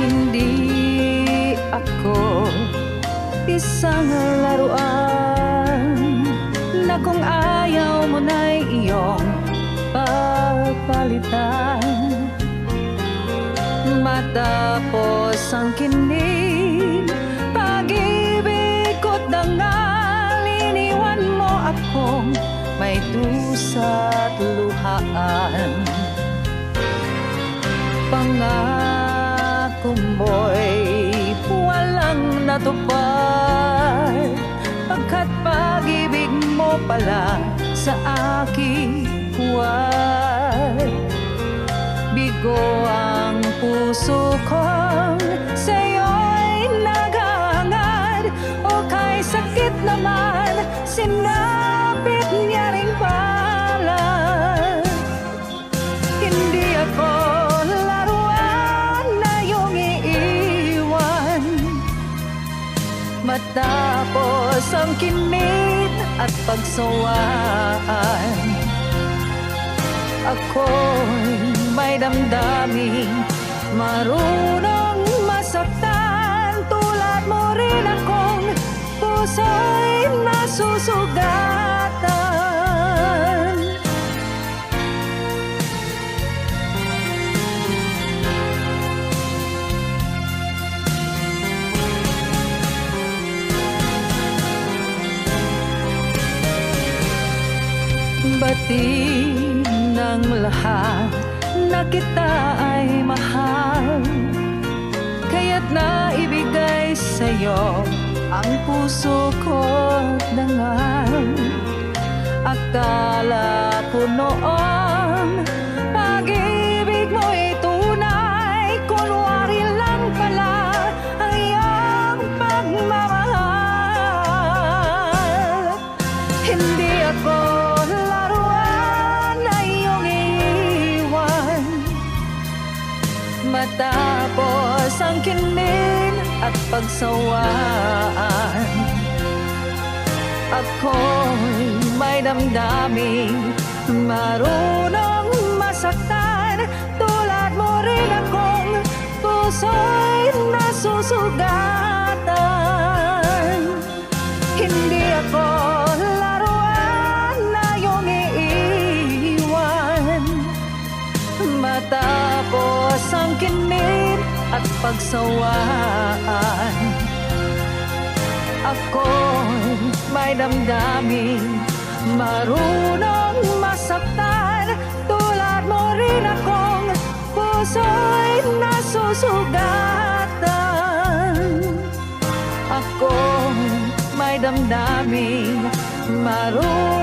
hindi ako isang laruan na kung ayaw mo na'y iyong papalitan. Matapos ang kinig Pag-ibig ko't dangal Iniwan mo akong may dusa't luhaan. Pangal mo'y walang natupad. Pagkat pag-ibig mo pala sa aking huwad Bigo ang puso kong Matapos ang kinit at pagsawaan. Ako'y may damdamin Marunong masaktan. Tulad mo rin akong Puso'y nasusugatan Batid ng lahat na kita ay mahal. Kaya't naibigay sa'yo ang puso ko dangal Akala ko noon Matapos ang kinin at pagsawaan. Ako'y may damdamin Marunong masaktan. Tulad mo rin akong Puso'y nasusugatan. Hindi ako laruan na iyong iiwan. Matapos ang kinit at pagsawaan. Ako'y may damdamin Marunong masaktan. Tulad mo rin akong Puso'y nasusugatan. Ako'y may damdamin Marunong